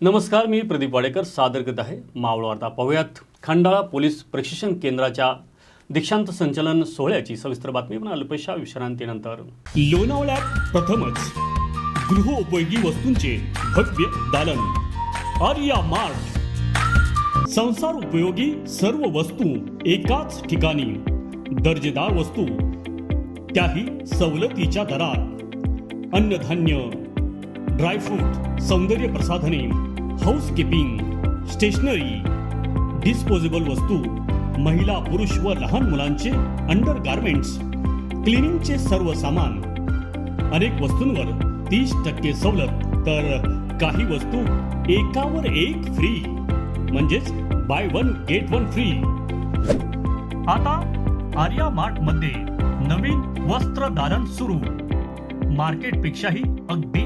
नमस्कार मी प्रदीप वाडेकर सादर करत आहे मावळ वार्ता. पाहूयात खंडाळा पोलीस प्रशिक्षण केंद्राच्या दीक्षांत संचलन सोहळ्याची सविस्तर बातमी पण अल्पशा विश्रांतीनंतर. लोणावळ्यात प्रथमच गृहोपयोगी वस्तूंचे भव्य दालन. आर्या मार्ट. संसार उपयोगी सर्व वस्तू एकाच ठिकाणी. दर्जेदार वस्तू. त्याही सवलतीच्या दरात. अन्नधान्य ड्रायफ्रूट सौंदर्य प्रसाधने हाऊसकीपिंग स्टेशनरी डिस्पोजेबल वस्तू महिला पुरुष व लहान मुलांचे अंडर गार्मेंट्स क्लिनिंगचे सर्व सामान. अनेक वस्तूंवर तीस टक्के सवलत तर काही वस्तू एकावर एक फ्री म्हणजेच buy one get one free आता आर्या मार्टमध्ये नवीन वस्त्र दालन सुरू. मार्केटपेक्षाही अगदी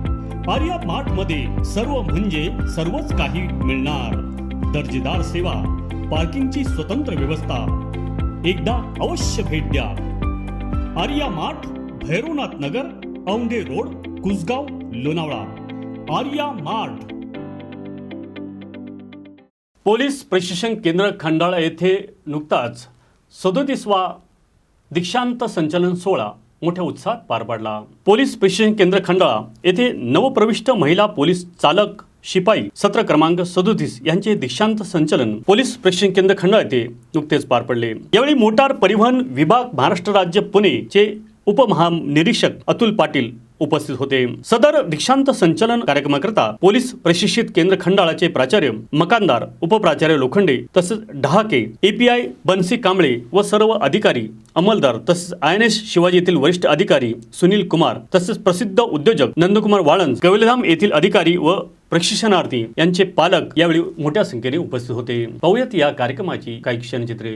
आर्या मार्टमध्ये सर्व म्हणजे सर्वच काही मिळणार. दर्जेदार सेवा पार्किंगची स्वतंत्र व्यवस्था. एकदा अवश्य भेट द्या. Arya mart Bhairavnath Nagar Aundhe road Kusgaon Lonavala. Arya mart. Police प्रशिक्षण केंद्र खंडाळा येथे नुकताच सदोतीसवा दीक्षांत संचलन सोहळा मोठ्या उत्साहात पार पडला. पोलीस प्रशिक्षण केंद्र खंडाळा येथे नवप्रविष्ट महिला पोलीस चालक शिपाई सत्र क्रमांक सदोतीस यांचे दीक्षांत संचलन पोलीस प्रशिक्षण केंद्र खंडाळा येथे नुकतेच पार पडले. यावेळी मोटार परिवहन विभाग महाराष्ट्र राज्य पुणेचे उपमहानिरीक्षक अतुल पाटील उपस्थित होते. सदर दीक्षांत संचलन कार्यक्रमाकरता पोलीस प्रशिक्षित केंद्र खंडाळाचे प्राचार्य मकानदार उपप्राचार्य लोखंडे तसेच डहाके एपीआय बनसी कांबळे व सर्व अधिकारी अंमलदार तसेच आय एन एस शिवाजी येथील वरिष्ठ अधिकारी सुनील कुमार तसेच प्रसिद्ध उद्योजक नंदकुमार वाळंज कवलेधाम येथील अधिकारी व प्रशिक्षणार्थी यांचे पालक यावेळी मोठ्या संख्येने उपस्थित होते. पाहूयात या कार्यक्रमाची काही क्षणचित्रे.